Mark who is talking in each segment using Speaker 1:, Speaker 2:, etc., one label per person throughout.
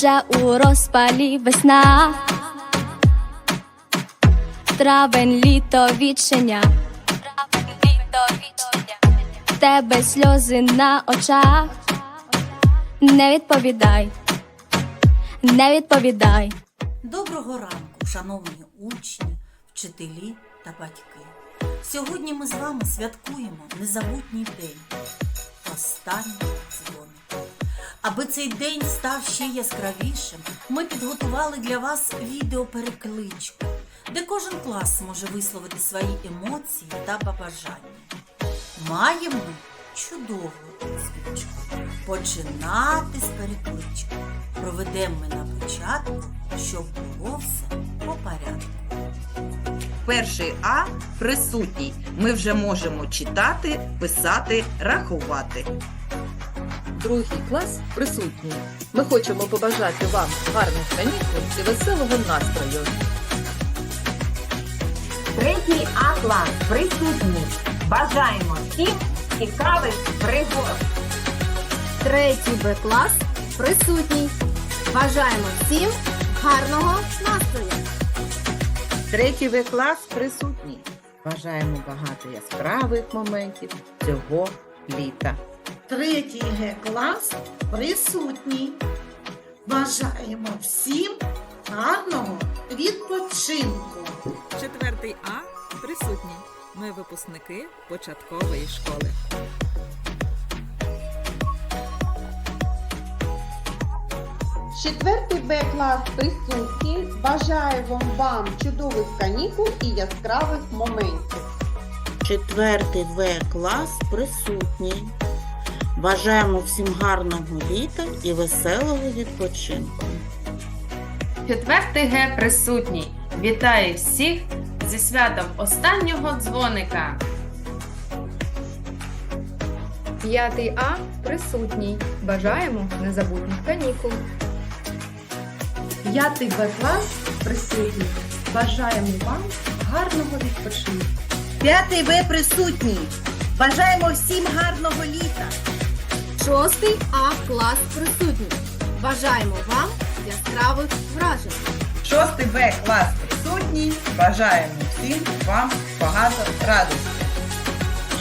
Speaker 1: вже у розпалі весна. Травень, літо, вічення. Тебе сльози на очах. Не відповідай, не відповідай.
Speaker 2: Доброго ранку, шановні учні, вчителі та батьки. Сьогодні ми з вами святкуємо незабутній день. Останній дзвоник. Аби цей день став ще яскравішим, ми підготували для вас відеоперекличку, де кожен клас може висловити свої емоції та побажання. Маємо чудову звичку починати з переклички. Проведемо ми на початку, щоб було все по порядку.
Speaker 3: Перший А присутній. Ми вже можемо читати, писати, рахувати.
Speaker 4: Другий клас присутній. Ми хочемо побажати вам гарних канікул і веселого настрою.
Speaker 5: Третій А клас присутній. Бажаємо всім цікавих пригод.
Speaker 6: Третій Б клас присутній. Бажаємо всім гарного настрою.
Speaker 3: Третій В клас присутній. Бажаємо багато яскравих моментів цього літа.
Speaker 7: Третій Г клас присутній. Бажаємо всім гарного відпочинку.
Speaker 8: Четвертий А присутній. Ми випускники початкової школи.
Speaker 9: Четвертий Б клас присутній. Бажаємо вам чудових канікул і яскравих моментів.
Speaker 10: Четвертий В клас присутній. Бажаємо всім гарного літа і веселого відпочинку.
Speaker 11: Четвертий Г присутній. Вітаю всіх зі святом останнього дзвоника.
Speaker 6: П'ятий А присутній. Бажаємо незабутніх канікул.
Speaker 9: П'ятий Б клас присутній. Бажаємо вам гарного відпочинку.
Speaker 2: П'ятий В присутній. Бажаємо всім гарного літа.
Speaker 6: Шостий А клас присутній. Бажаємо вам яскравих вражень.
Speaker 3: Шостий Б клас присутній. Бажаємо всім вам багато радості.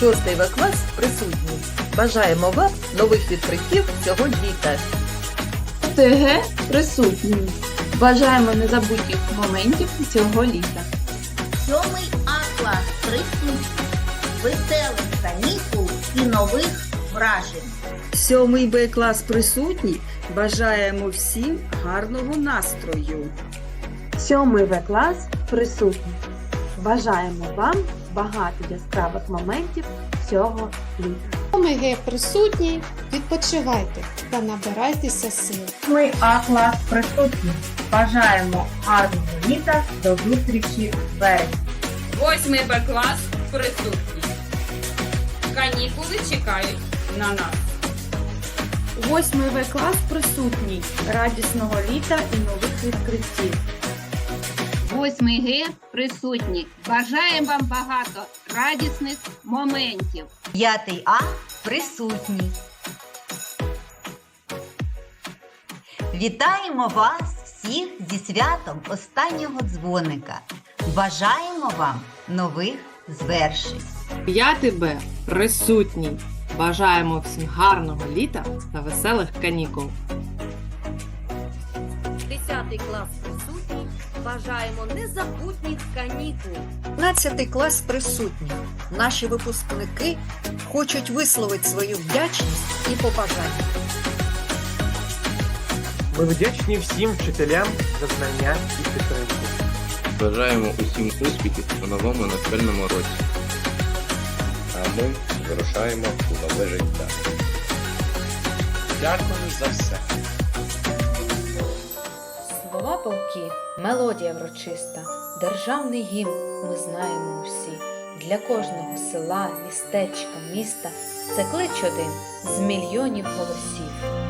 Speaker 4: Шостий В клас присутній. Бажаємо вам нових відкриттів цього літа.
Speaker 9: ТГ присутній. Бажаємо незабутніх моментів цього літа.
Speaker 5: Сьомий А клас присутній. Веселих канікул і нових вражень.
Speaker 3: Сьомий Б клас присутній. Бажаємо всім гарного настрою.
Speaker 9: Сьомий В клас присутній. Бажаємо вам багато яскравих моментів цього літа.
Speaker 6: Омеге присутній. Відпочивайте та набирайтеся сил.
Speaker 5: Восьмий А клас присутній. Бажаємо гарного літа до зустрічі в березні.
Speaker 11: Восьмий Б клас присутній. Канікули чекають на нас.
Speaker 9: Восьмий В клас присутній. Радісного літа і нових відкриттів.
Speaker 11: Восьмий Г присутній. Бажаємо вам багато радісних моментів.
Speaker 5: П'ятий А присутній. Вітаємо вас всіх зі святом останнього дзвоника. Бажаємо вам нових звершень.
Speaker 11: П'ятий Б присутній. Бажаємо всім гарного літа та веселих канікул.
Speaker 6: Десятий клас присутній. Бажаємо незабутніх канікул.
Speaker 7: 15 клас присутній. Наші випускники хочуть висловити свою вдячність і побажання.
Speaker 12: Ми вдячні всім вчителям за знання і підтримку.
Speaker 13: Бажаємо усім успіхів у новому навчальному році. А ми вирушаємо у нове життя. Дякую за все.
Speaker 11: Слова полки, мелодія врочиста, державний гімн ми знаємо усі. Для кожного села, містечка, міста це клич один з мільйонів голосів.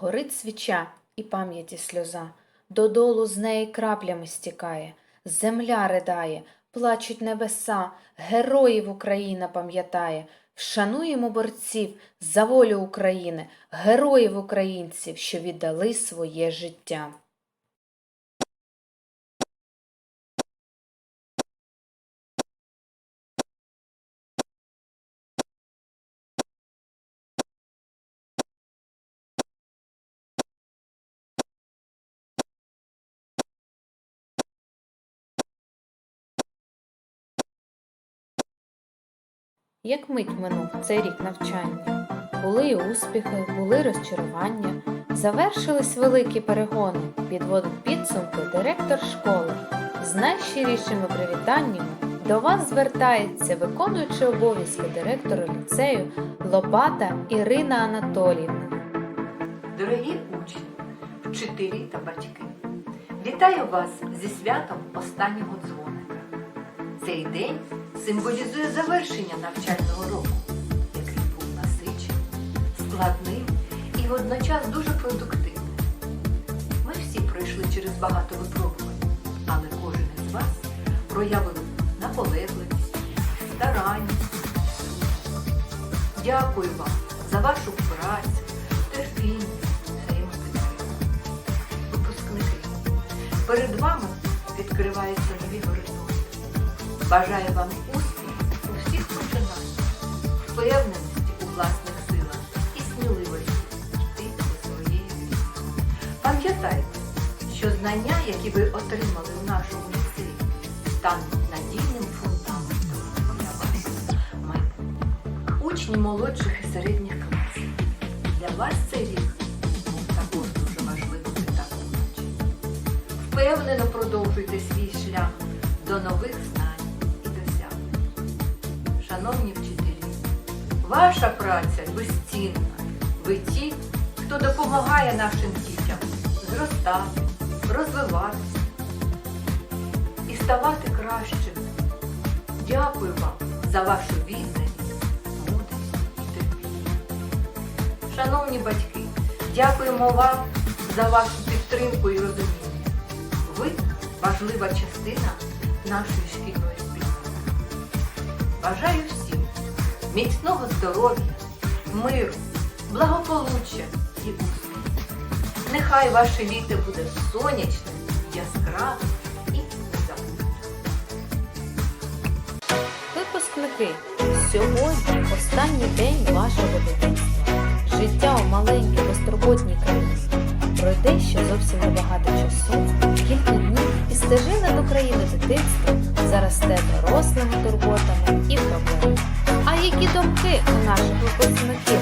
Speaker 11: Горить свіча і пам'яті сльоза, додолу з неї краплями стікає, земля ридає, плачуть небеса, героїв Україна пам'ятає. Вшануємо борців за волю України, героїв українців, що віддали своє життя. Як мить минув цей рік навчання, були і успіхи, були розчарування, завершились великі перегони, підводить підсумки директор школи. З найщирішими привітаннями до вас звертається виконуючи обов'язки директора ліцею Лопата Ірина Анатоліївна.
Speaker 14: Дорогі учні, вчителі та батьки, вітаю вас зі святом останнього дзвоника. Цей день символізує завершення навчального року, який був насичений, складним і водночас дуже продуктивним. Ми всі пройшли через багато випробувань, але кожен із вас проявив наполегливість, старанність. Дякую вам за вашу працю, терпіння, взаємопідтримку. Випускники, перед вами відкриваються нові горизонти. Бажаю вам впевненості у власних силах і сміливості йти до своєї мрії. Пам'ятайте, що знання, які ви отримали в нашому ліцеї, стануть надійним фундаментом для вашого майбутнього. Учні молодших і середніх класів. Для вас цей рік був також дуже важливим етапом навчання. Впевнено продовжуйте свій шлях до нових знань і досягнень. Шановні ваша праця безцінна. Ви ті, хто допомагає нашим дітям зростати, розвиватися і ставати кращими. Дякую вам за вашу відданість, мудрість і терпіння. Шановні батьки, дякуємо вам за вашу підтримку і розуміння. Ви важлива частина нашої шкільної спільноти. Бажаю всім міцного здоров'я, миру, благополуччя і успіху. Нехай ваше літо буде сонячним, яскравим і незабутнім.
Speaker 11: Випускники, сьогодні останній день вашого дитинства. Життя у маленькій безтурботній країні. Пройде ще зовсім небагато часу, кілька днів і стежина до країни дитинства заросте дорослими турботами і проблемами. А які думки у наших випускників?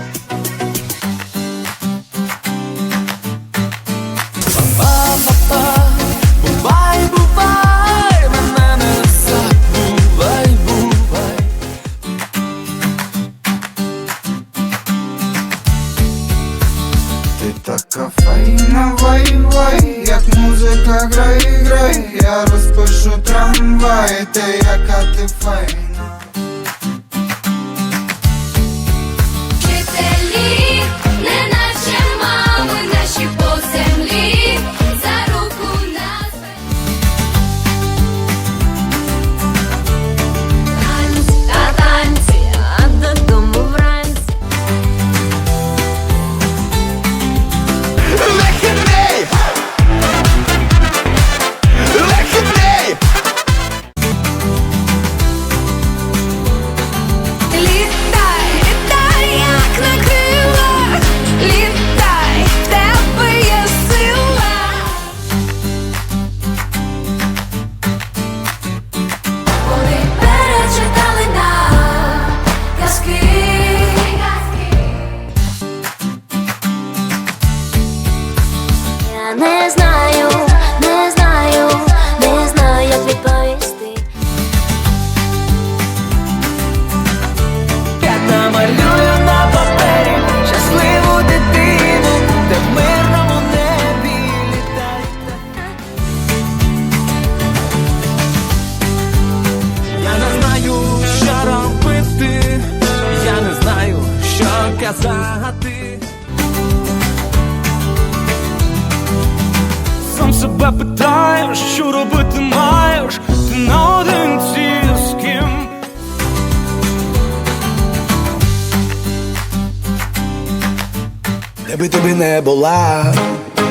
Speaker 15: Би тобі не була,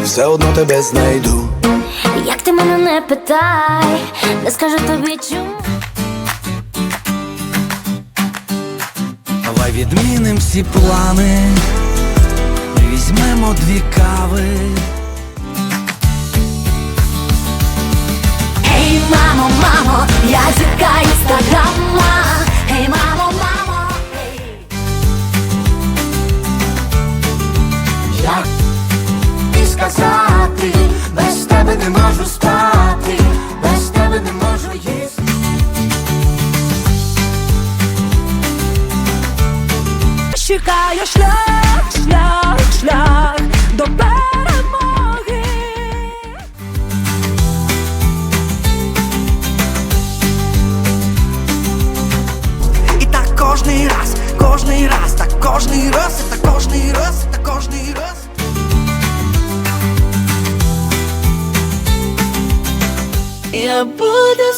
Speaker 15: все одно тебе знайду.
Speaker 1: Як ти мене не питай, не скажу тобі чому.
Speaker 15: Давай відміним всі плани, візьмемо дві кави.
Speaker 1: Ей, мамо, мамо, я зірка інстаграма.
Speaker 15: І сказати, без тебе не можу спати, без тебе не можу їсти.
Speaker 1: Шукаю шлях, шлях, шлях до перемоги.
Speaker 15: І так кожний раз, кожний раз, так кожний раз,
Speaker 1: Я буду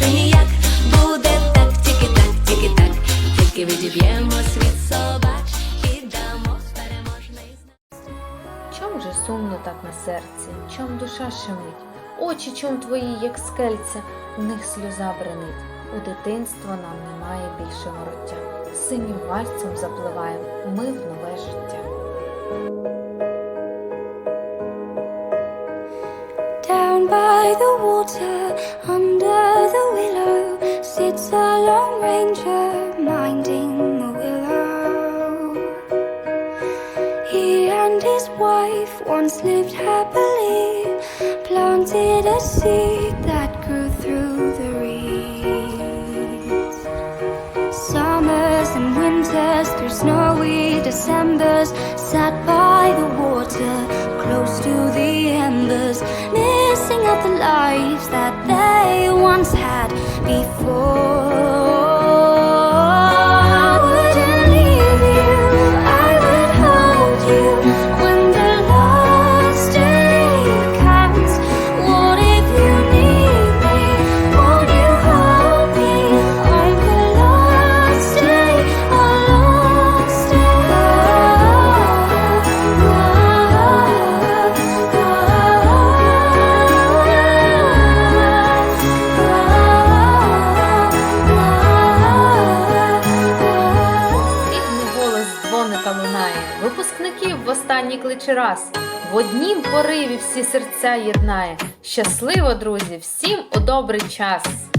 Speaker 1: інакше ніяк. Буде так, тільки так, тільки так. Тільки відіб'ємось від собак і дамо переможний знак.
Speaker 11: Чом же сумно так на серці, чом душа шумить, очі чом твої, як скельця, в них сльоза бренить. У дитинство нам немає більше вороття. Синім вальцем запливаємо ми в нове життя.
Speaker 1: By the water, under the willow, sits a lone ranger minding the willow. He and his wife once lived happily, planted a seed that grew through the reeds. Summers and winters, through snowy Decembers,
Speaker 11: кличе раз. В однім пориві всі серця єднає. Щасливо, друзі, всім у добрий час!